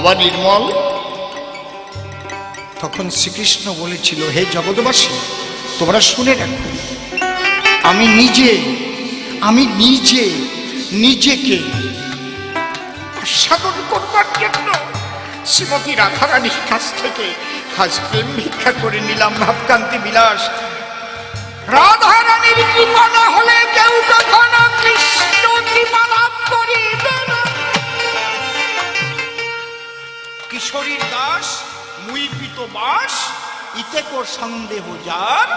বাবা নির্মল। তখন শ্রীকৃষ্ণ বলেছিল, হে জগৎবাসী, তোমরা শুনে রাখো, আমি নিজে আমি নিজে, নিজেকে সাধন করবার জন্য শ্রীমতী রাধারানীর কাছ থেকে আজ ভিক্ষা করে নিলাম ভাবকান্তি বিলাস। রাধারানীর কৃপা না হলে কেউ কখনো কৃষ্ণ কৃপা লাভ করিবে কিশোরীর দাস মুইপিত বাস, ইতে কো সন্দেহ যার।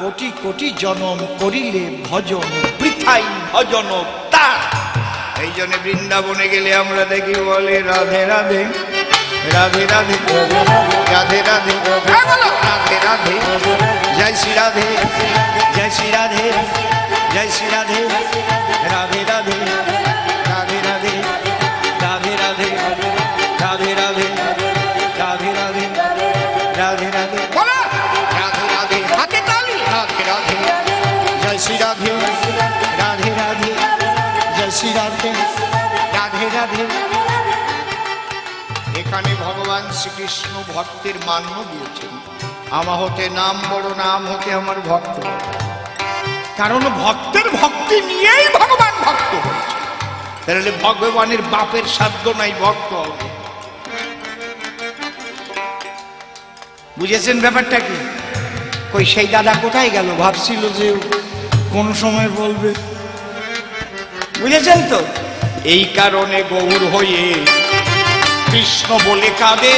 কোটি কোটি জনম করিলে ভজন বৃথাই ভজন তার। এই জন্য বৃন্দাবনে গেলে আমরা দেখি বলে, রাধে রাধে রাধে রাধে রাধে রাধে রাধে রাধে, জয় শ্রী রাধে, জয় শ্রী রাধে, জয় শ্রী রাধে রাধে রাধে। এখানে ভগবান শ্রীকৃষ্ণ ভক্তের মান্য দিয়েছেন। আমা হতে নাম বড়, নাম হতে আমার ভক্ত। কারণ ভক্তের ভক্তি নিয়েই ভগবান ভক্ত হয়েছে। তাহলে ভগবানের বাপের সাধ্য নাই ভক্ত হবে বুঝেছেন ব্যাপারটা কি? কই, সেই দাদা কোথায় গেল? ভাবছিল যে কোন সময় বলবে। বুঝেছেন তো? এই কারণে গৌর হয়ে কৃষ্ণ বলে কাঁদে।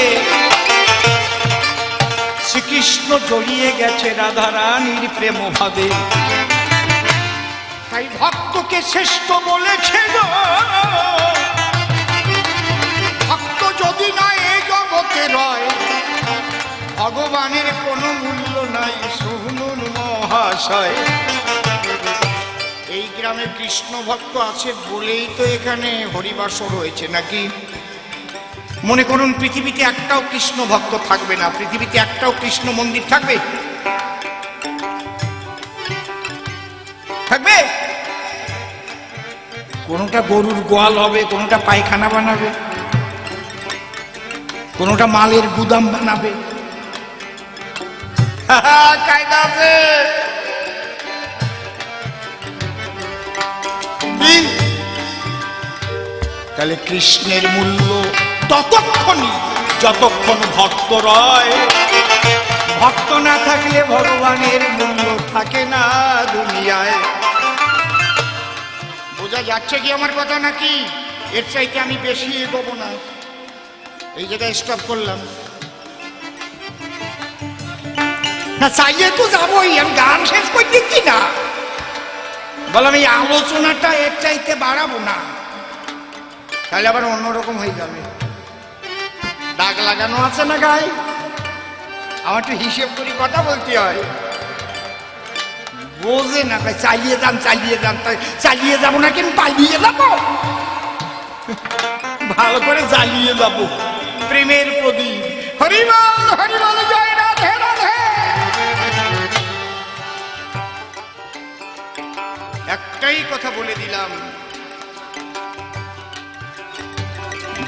শ্রীকৃষ্ণ জড়িয়ে গেছে রাধা রানীর প্রেম ভাবে। তাই ভক্তকে শ্রেষ্ঠ বলেছে ভক্ত যদি না এই জগতে রয়, ভগবানের কোনো মূল্য নাই, শুনুন মহাশয়। এই গ্রামে কৃষ্ণ ভক্ত আছে বলেই তো এখানে হরিবাসর হয়েছে নাকি? মনে করুন, পৃথিবীতে একটাও কৃষ্ণ ভক্ত থাকবে না। পৃথিবীতে একটাও কৃষ্ণ মন্দির থাকবে? থাকবে? কোনোটা গরুর গোয়াল হবে, কোনোটা পায়খানা বানাবে, কোনোটা মালের গুদাম বানাবে। তাহলে কৃষ্ণের মূল্য ততক্ষণই যতক্ষণ ভক্ত রয়। ভক্ত না থাকলে ভগবানের মূল্য থাকে না দুনিয়ায়। বোঝা যাচ্ছে কি আমার কথা নাকি? এর চাইতে আমি বেশি এগোবো না। এই জায়গায় স্টপ করলাম। না, চাইলে তো যাবোই, আমি গান শেষ করে দিচ্ছি না। বললাম এই আলোচনাটা এর চাইতে বাড়াবো না। তাহলে আবার অন্যরকম হয়ে যাবে। দাগ লাগানো আছে না গায়ে? আমার একটু হিসেব করি কথা বলতে হয়। বোঝে না ভাই চালিয়ে যান চালিয়ে যান, তাই চালিয়ে যাব না কিন্তু পালিয়ে যাব? ভালো করে জ্বালিয়ে যাব। প্রেমের প্রদীপ। হরিবল হরিবল, জয় রাধে রাধে। একটাই কথা বলে দিলাম।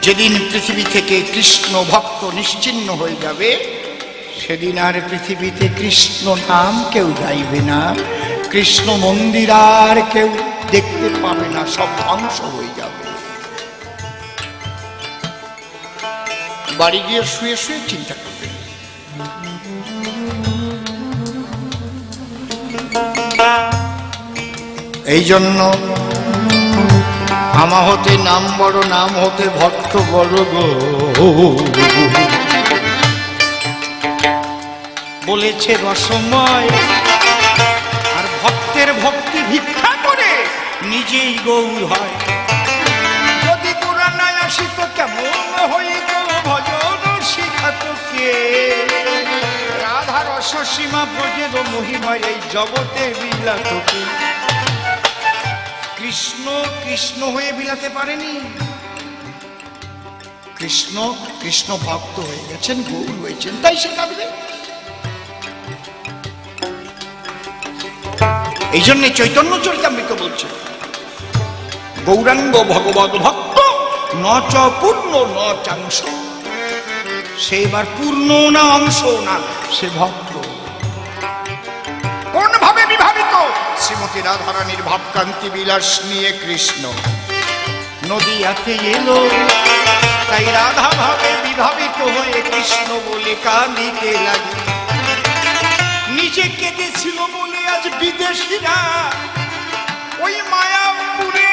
যেদিন পৃথিবী থেকে কৃষ্ণ ভক্ত নিশ্চিন্ন হয়ে যাবে, সেদিন আর পৃথিবীতে কৃষ্ণ নাম কেউ গাইবে না। কৃষ্ণ মন্দির আর কেউ দেখতে পাবে না, সব ধ্বংস হয়ে যাবে। বাড়ি গিয়ে শুয়ে শুয়ে চিন্তা করবে। এই জন্য আমা হতে নাম বড়, নাম হতে ভক্ত বড় গো। বলেছে রসময়, আর ভক্তের ভক্তি ভিক্ষা করে নিজেই গৌর হয়। যদি পুরাণায় আসিত কেমন হইত ভজন শিখাত কে রাধা রস সীমা ব্রজের মহিমা এই জগতে বিলাতকে কৃষ্ণ কৃষ্ণ হয়ে বিলাতে পারেনি। কৃষ্ণ কৃষ্ণ ভক্ত হয়ে গেছেন, গৌর হয়েছেন। তাই সে কাঁদবে। এই জন্য চৈতন্য চরিতামৃত বলছে, গৌরাঙ্গ ভগবত ভক্ত, ন চ পূর্ণ, ন চাংশ। সে এবার পূর্ণ না অংশ না, সে ভক্ত। শ্রীমতী রাধারানীর ভাবকান্তি বিলাস নিয়ে কৃষ্ণ। নদীয়াতে এলো, তাই রাধা ভাবে বিভাবিত হয়ে কৃষ্ণ বলে কাঁদিতে লাগে নিজে কেঁদেছিল বলে আজ বিদেশিরা, ওই মায়াপুরে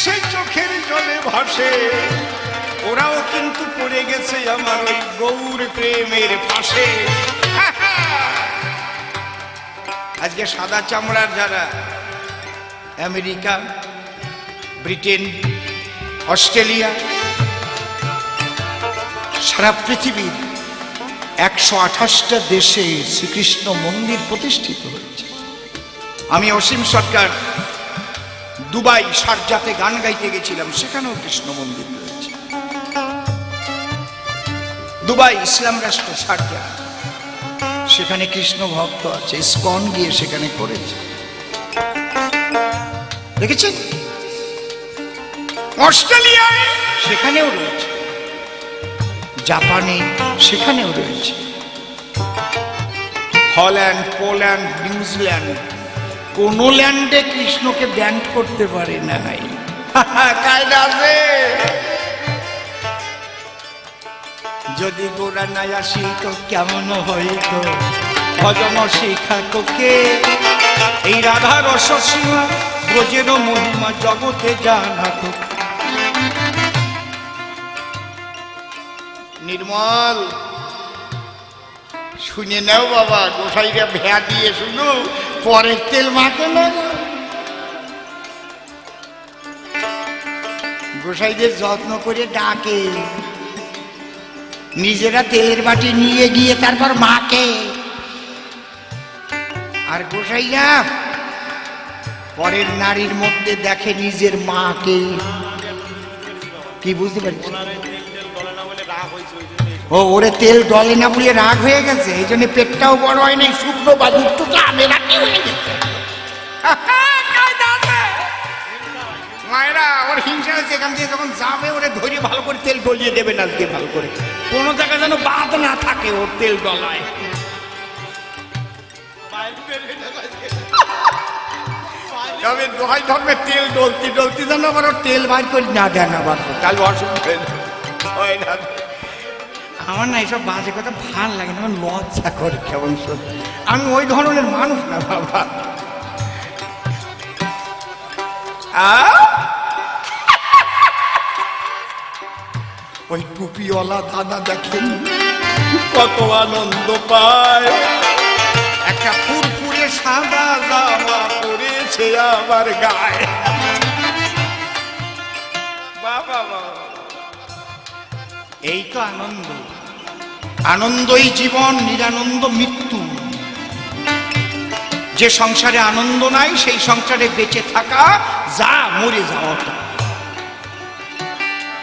সে চোখের জলে ভাসে। ওরাও কিন্তু পড়ে গেছে আমার ওই গৌর প্রেমের ফাঁসে। আজকে সাদা চামড়ার যারা আমেরিকা, ব্রিটেন, অস্ট্রেলিয়া, সারা পৃথিবীর একশো আঠাশটা দেশে শ্রীকৃষ্ণ মন্দির প্রতিষ্ঠিত হয়েছে। আমি অসীম সরকার দুবাই সারজাতে গান গাইতে গেছিলাম, সেখানেও কৃষ্ণ মন্দির রয়েছে। দুবাই ইসলাম রাষ্ট্র সারজা। সেখানে কৃষ্ণ ভক্ত আছে স্কন গিয়ে সেখানে করেছে। দেখেছেন? অস্ট্রেলিয়ায় সেখানেও রয়েছে। জাপানে সেখানেও রয়েছে। হল্যান্ড, পোল্যান্ড, নিউজিল্যান্ড, কোন ল্যান্ডে কৃষ্ণকে ব্যান্ড করতে পারে নাই। কায়দা আছে। যদি গোড়া নাই আসি তো কেমন হইতো? ভজন শিখা তোকে। এই রাধা রস সীমা ব্রজের মহিমা জগতে জানা তো নির্মল, শুনে নাও বাবা গোসাইরা ভেয়া দিয়ে শুধু পরের তেল মাখে না। গোসাইদের যত্ন করে ডাকে। নিজেরা তেলের বাটি নিয়ে গিয়ে তারপর মাকে। আর গোসাইরা পরের নারীর মধ্যে দেখে নিজের মাকে। কি বুঝতে পারছি? ও, ওরে তেল ডলে না বলে রাগ হয়ে গেছে, এই জন্য পেটটাও বড় হয় নাই, শুকনো বা দুধটা আমেরাটি হয়ে গেছে। মায়েরা ওর হিংসা হয়েছে এখান থেকে যখন যাবে, ওরে ধরে ভালো করে তেল ডলিয়ে দেবে না দিয়ে ভালো করে। কোনো জায়গায় যেন বাদ না থাকে ওর তেল তবে দোহাই ধর্মে তেল ডলতি ডলতি যেন আবার ওর তেল বাইর করে না দেন আবার তাহলে অসুবিধা হয় না। আমার না এসব বাজে কথা ভালো লাগে না আমার লজ্জা করে কেমন সত্যি আমি ওই ধরনের মানুষ না বাবা। আ? ওই টুপিওয়ালা দাদা দেখেন কত আনন্দ পায়। একটা ফুরফুরে সাদা জামা পরেছে আমার গায়ে। বাবা বাবা এই তো আনন্দ। আনন্দই জীবন, নিরানন্দ মৃত্যু। যে সংসারে আনন্দ নাই, সেই সংসারে বেঁচে থাকা, যা মরে যাওয়া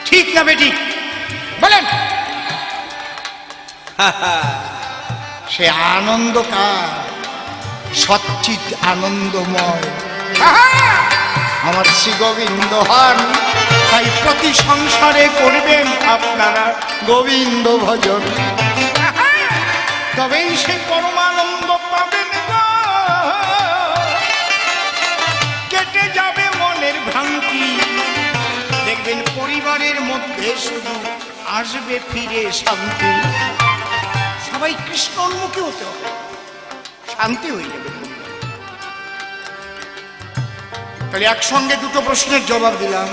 ঠিক না বেটি? বলেন। সে আনন্দ কার? সচ্চিত আনন্দময়। আমার শ্রী গোবিন্দ হন তাই প্রতি সংসারে করবেন আপনারা গোবিন্দ ভজন। তবেই সে পরমানন্দ পাবেন কেটে যাবে মনের ভ্রান্তি। দেখবেন পরিবারের মধ্যে শুধু আসবে ফিরে শান্তি। সবাই কৃষ্ণ উন্মুখী হতে হবে। শান্তি হয়ে যাবে তাহলে একসঙ্গে দুটো প্রশ্নের জবাব দিলাম।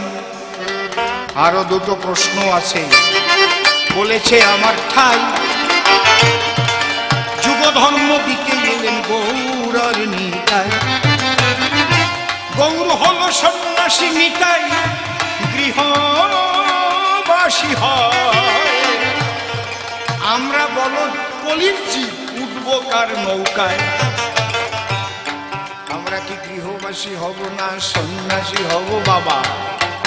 আরও দুটো প্রশ্ন আছে। বলেছে, আমার ঠাই যুগ ধর্ম দিকে এলেন গৌরার নিতাই। গৌর হল সন্ন্যাসী নিতাই গৃহবাসী হয়। আমরা বলো কলির জীব উঠবো কার নৌকায়? আমরা কি গৃহবাসী হব না সন্ন্যাসী হব বাবা?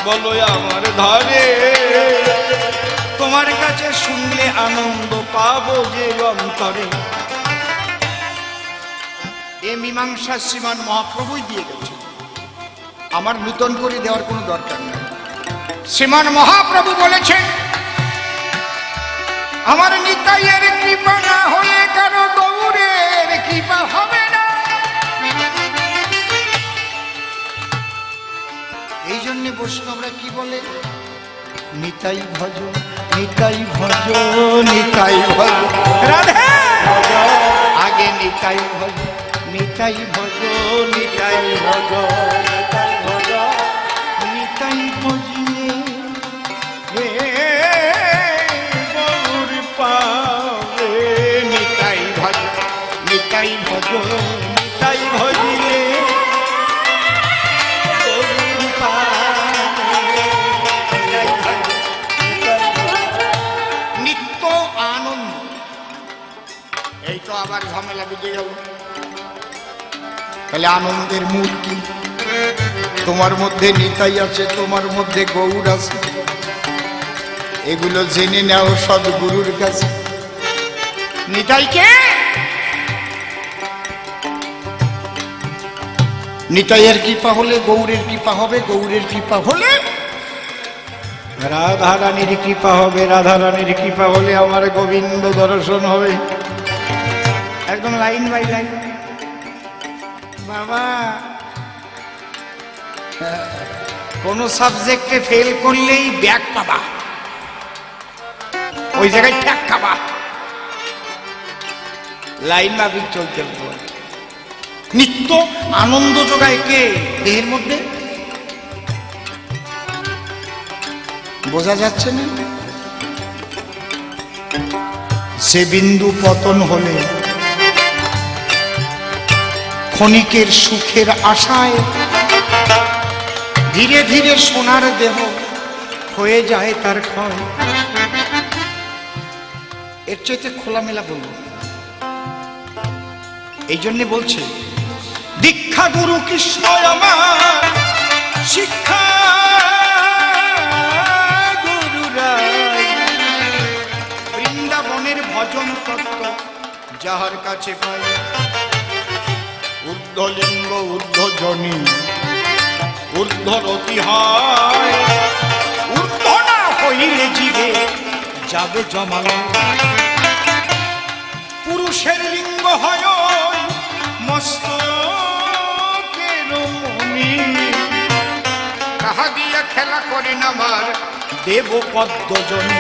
বলো আমার ধরে, তোমার কাছে শুনলে আনন্দ পাবো যে অন্তরে। এ মীমাংসা শ্রীমান মহাপ্রভুই দিয়ে গেছে আমার নূতন করে দেওয়ার কোনো দরকার নেই। শ্রীমান মহাপ্রভু বলেছেন, আমার নিতাইয়ের কৃপা না হলে কারও গৌরের কৃপা হবে না। এই জন্য বৈষ্ণবরা কি বলে? নিতাই ভজ নিতাই ভজ নিতাই ভজ। রাধে! আগে নিতাই ভজ নিতাই ভজ নিতাই ভজ, নিতাই ভজিয়ে হে আনন্দের কি? তোমার মধ্যে নিতাই আছে, তোমার মধ্যে গৌর আছে। এগুলো জেনে নাও সদ্গুরুর কাছে। নিতাইকে নিতাইয়ের কৃপা হলে গৌরের কৃপা হবে, গৌরের কৃপা হলে রাধা রানীর কৃপা হবে রাধা রানীর কৃপা হলে আমার গোবিন্দ দর্শন হবে। একদম লাইন বাই লাইন। বাবা, কোন সাবজেক্টে ফেল করলেই ব্যাক পাবা। ওই জায়গায় ঠ্যাক খাবা। লাইন মাফিক চলতে হবে নিত্য আনন্দ যোগায় কে দেহের মধ্যে? বোঝা যাচ্ছে না? সে বিন্দু পতন হলে ক্ষণিকের সুখের আশায় ধীরে ধীরে সোনার দেহ হয়ে যায় তার ক্ষয়। এর চাইতে খোলামেলা বলব। এই জন্যে বলছে দীক্ষা গুরু কৃষ্ণ আমার। শিক্ষা গুরু রায় বৃন্দাবনের ভজন তত্ত্ব যাহার কাছে পাই। ঊর্ধ্বলিঙ্গ ঊর্ধ্বজনী ঊর্ধ্বরতি হয়। ঊর্ধ্ব না হইলে জীবে যাবে জমালে পুরুষের লিঙ্গ হয় মস্তকের মণি কাহা দিয়া খেলা করেন আমার, দেব পদ্মজনী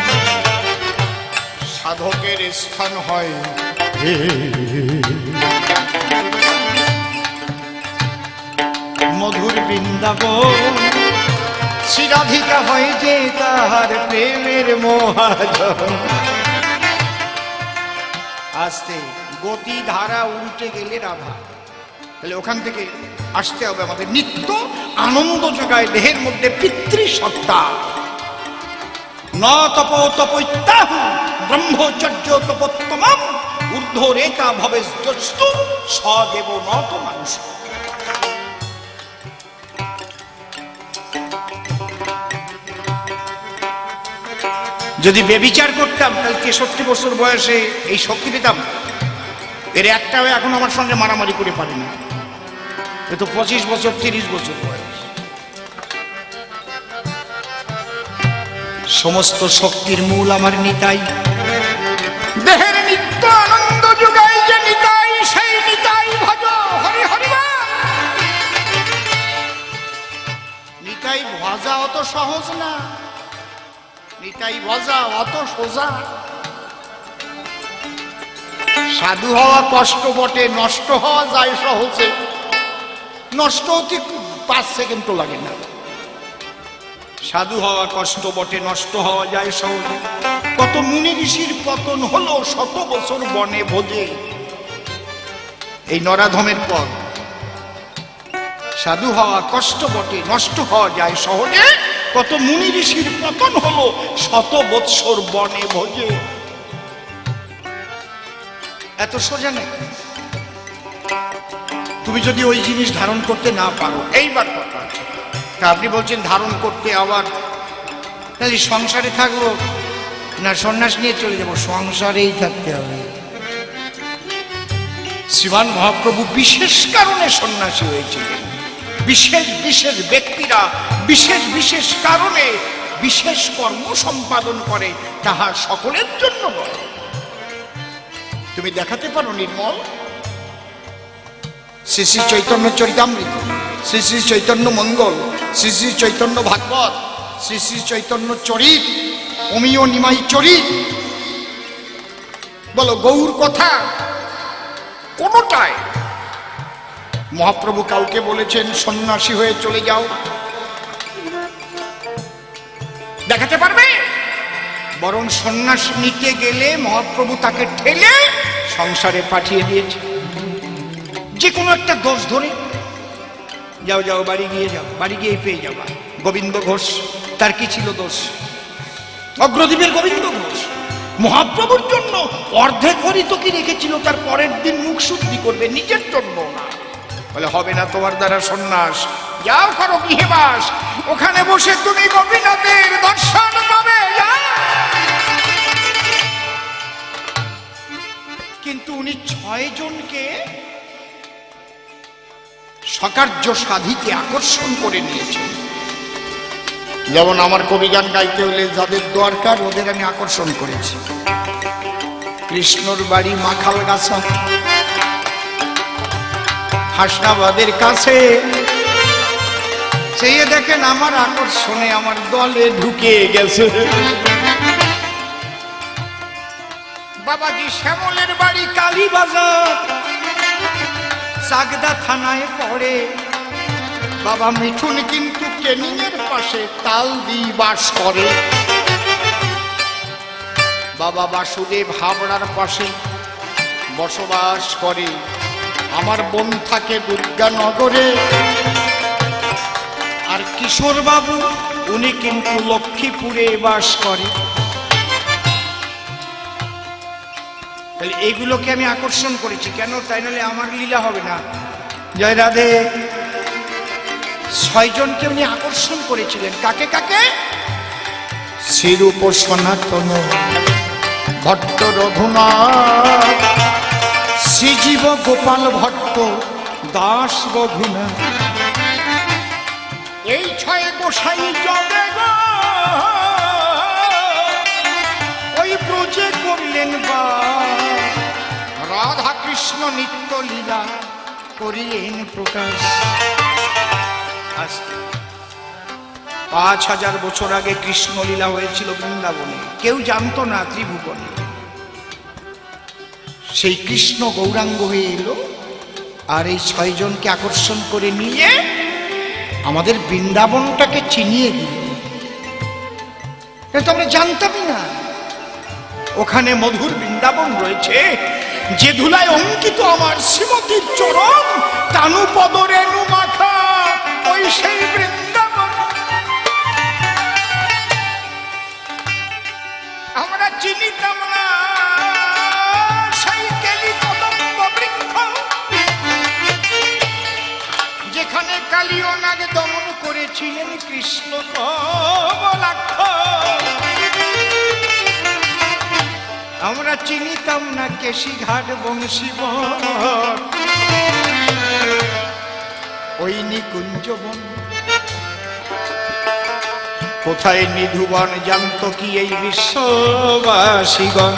সাধকের স্থান হয়। মধুর বৃন্দাবন, শ্রীরাধিকা হয় যে তাহার প্রেমের মহাজন। আসতে গতি ধারা উল্টে গেলে রাধা। তাহলে ওখান থেকে আসতে হবে আমাদের নিত্য আনন্দ যোগায় দেহের মধ্যে পিতৃসত্তা। ন তপ তপৈত্যাহু ব্রহ্মচর্য তপোত্তম ঊর্ধ্ব রেতা ভবে সদেব নত মানুষ। যদি বেবিচার করতাম, তাহলে তেষট্টি বছর বয়সে এই শক্তি পেতাম। এর একটাও এখন আমার সঙ্গে মারামারি করে পারে না। এ তো পঁচিশ বছর, তিরিশ বছর বয়স। সমস্ত শক্তির মূল আমার নিতাই। দেহের নিত্য আনন্দ যোগাই যে নিতাই, সেই নিতাই ভজ, হরি হরি নিতাই ভজা অত সহজ না, নিতাই ভজা অত সোজা। সাধু হওয়া কষ্ট বটে, নষ্ট হওয়া যায় সহজে। নষ্ট হতে পাঁচ সেকেন্ড তো লাগে না। সাধু হওয়া কষ্ট বটে, নষ্ট হওয়া যায় সহজে। কত মুনি ঋষির পতন হলো, শত বছর বনে ভোজে। এই নরাধমের পর সাধু হওয়া কষ্ট বটে, নষ্ট হওয়া যায় সহজে। কত মুনি ঋষির পতন হলো, শত বৎসর বনে ভোজে। এত সোজা নেই। তুমি যদি ওই জিনিস ধারণ করতে না পারো, এইবার কথা তা আপনি বলছেন ধারণ করতে আবার সংসারে থাকব না সন্ন্যাস নিয়ে চলে যাব? সংসারেই থাকতে হবে। শ্রীমান মহাপ্রভু বিশেষ কারণে সন্ন্যাসী হয়েছিলেন। বিশেষ বিশেষ ব্যক্তিরা বিশেষ বিশেষ কারণে বিশেষ কর্ম সম্পাদন করে, তাহা সকলের জন্য নয় তুমি দেখাতে পারো নির্মল? শ্রী শ্রী চৈতন্য চরিতামৃত, শ্রী শ্রী চৈতন্য মঙ্গল, শ্রী শ্রী চৈতন্য ভাগবত, শ্রী শ্রী চৈতন্য চরিত, অমিয় নিমাই চরিত। বলো, গৌর কথা কোনোটায়? মহাপ্রভু কাউকে বলেছেন, সন্ন্যাসী হয়ে চলে যাও। দেখাতে পারবে? বরং সন্ন্যাস নিতে গেলে মহাপ্রভু তাকে ঠেলে সংসারে পাঠিয়ে দিয়েছে যে কোনো একটা দোষ ধরে। যাও যাও, বাড়ি গিয়ে যাও, বাড়ি গিয়ে পেয়ে যাবা। গোবিন্দ ঘোষ, তার কি ছিল দোষ? অগ্রদীপের গোবিন্দ ঘোষ, মহাপ্রভুর জন্য অর্ধেক হরিত কি রেখেছিল, তার পরের দিন মুখ শুদ্ধি করবে, নিজের জন্য না। বলে, হবে না তোমার দ্বারা সন্ন্যাস। যাও করো গৃহে বাস ওখানে বসে তুমি গোপীনাথের দর্শন পাবে। কিন্তু উনি ছয় জনকে সকার্য সাধিকে আকর্ষণ করে নিয়েছে। যেমন আমার কবিগান গাইতে হলে যাদের দরকার ওদের আমি আকর্ষণ করেছি। কৃষ্ণর বাড়ি মাখাল গাছা। হাসনাবাদের কাছে চেয়ে দেখেন আমার আকর্ষণে আমার দলে ঢুকে গেছে। বাবাজি শ্যামলের বাড়ি কালীবাজার। চাকদা থানায় পড়ে। বাবা মিঠুন কিন্তু ট্রেনিং এর পাশে তাল দি বাস করে। বাবা বাসুদেব হাবড়ার পাশে বসবাস করে। আমার বোন থাকে দুর্গানগরে। আর কিশোরবাবু, উনি কিন্তু লক্ষ্মীপুরে বাস করে। তাহলে এগুলোকে আমি আকর্ষণ করেছি। কেন? তাই নাহলে আমার লীলা হবে না। জয় রাধে। ছয়জনকে উনি আকর্ষণ করেছিলেন। কাকে কাকে? শ্রীরূপ সনাতন ভট্ট রঘুনাথ শ্রীজীব গোপাল ভট্ট দাস রঘুনাথ। এই ছয় গোসাই জবে করলেন রাধা কৃষ্ণ নিত্য লীলা করিলেন প্রকাশ। পাঁচ হাজার বছর আগে কৃষ্ণ লীলা হয়েছিল বৃন্দাবনে। কেউ জানতো না ত্রিভুবনে। সেই কৃষ্ণ গৌরাঙ্গ হয়ে এলো আর এই ছয়জনকে আকর্ষণ করে নিয়ে আমাদের বৃন্দাবনটাকে চিনিয়ে দিল এটা তো আমরা জানতামই না। ওখানে মধুর বৃন্দাবন রয়েছে। যে ধুলায় অঙ্কিত আমার শ্রীমতীর চরণ তানু পদরেণু মাখা ওই সেই বৃন্দাবন। আমরা চিনিতাম না যেখানে দমন করেছিলেন কৃষ্ণ কমলাক্ষ। আমরা চিনিতাম না কেশিঘাট বংশীবন ওই নিকুঞ্জবন কোথায় নিধুবন জানত কি এই বিশ্ববাসীগণ?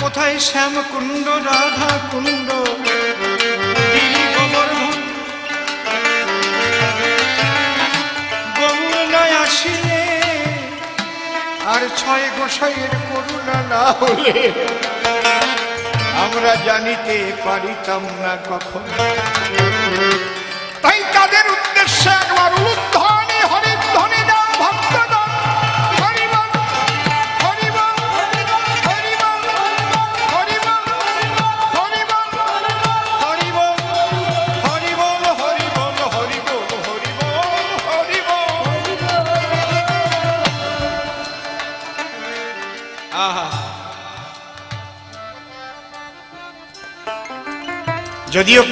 কোথায় শ্যামকুণ্ড রাধা কুণ্ড আর ছয় গোসাইয়ের করুণা না হলে আমরা জানিতে পারিতাম না কখন।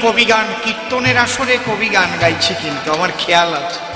কবি গান কীর্তনের আসরে কবি গান গাইছে কিন্তু আমার খেয়াল আছে।